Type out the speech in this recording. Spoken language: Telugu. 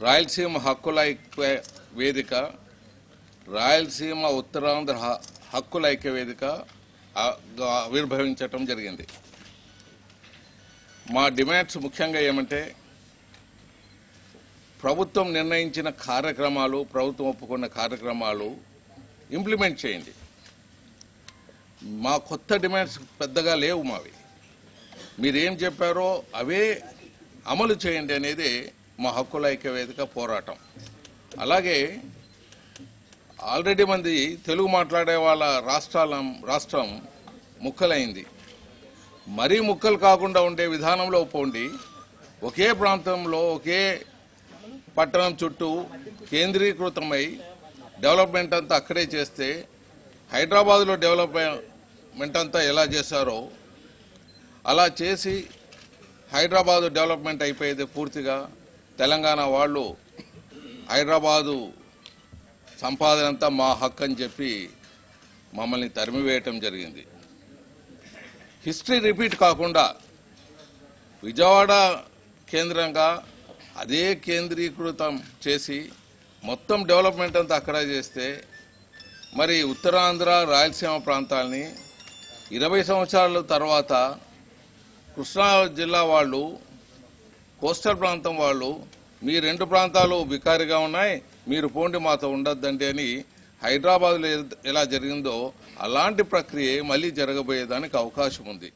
రాయలసీమ హక్కుల ఐక్య వేదిక రాయలసీమ ఉత్తరాంధ్ర హక్కుల ఐక్య వేదిక ఆవిర్భవించటం జరిగింది. మా డిమాండ్స్ ముఖ్యంగా ఏమంటే ప్రభుత్వం నిర్ణయించిన కార్యక్రమాలు ప్రభుత్వం ఒప్పుకున్న కార్యక్రమాలు ఇంప్లిమెంట్ చేయండి. మా కొత్త డిమాండ్స్ పెద్దగా లేవు మావి. మీరేం చెప్పారో అవే అమలు చేయండి అనేది మా హక్కుల ఐక్య వేదిక పోరాటం. అలాగే ఆల్రెడీ మంది తెలుగు మాట్లాడే వాళ్ళ రాష్ట్రాల రాష్ట్రం ముక్కలైంది. మరీ ముక్కలు కాకుండా ఉండే విధానంలో పోండి. ఒకే ప్రాంతంలో ఒకే పట్టణం చుట్టూ కేంద్రీకృతమై డెవలప్మెంట్ అంతా అక్కడే చేస్తే హైదరాబాద్లో డెవలప్మెంట్ అంతా ఎలా చేశారో అలా చేసి హైదరాబాదు డెవలప్మెంట్ అయిపోయేది పూర్తిగా. తెలంగాణ వాళ్ళు హైదరాబాదు సంపాదన అంతా మా హక్కు అని చెప్పి మమ్మల్ని తరిమివేయటం జరిగింది. హిస్టరీ రిపీట్ కాకుండా విజయవాడ కేంద్రంగా అదే కేంద్రీకృతం చేసి మొత్తం డెవలప్మెంట్ అంతా అక్కడ చేస్తే మరి ఉత్తరాంధ్ర రాయలసీమ ప్రాంతాలని ఇరవై సంవత్సరాల తర్వాత కృష్ణా జిల్లా వాళ్ళు కోస్టల్ ప్రాంతం వాళ్ళు మీ రెండు ప్రాంతాలు బికారిగా ఉన్నాయి మీరు పోండి మాతో ఉండొద్దండి అని హైదరాబాద్లో ఎలా జరిగిందో అలాంటి ప్రక్రియ మళ్ళీ జరగబోయేదానికి అవకాశం ఉంది.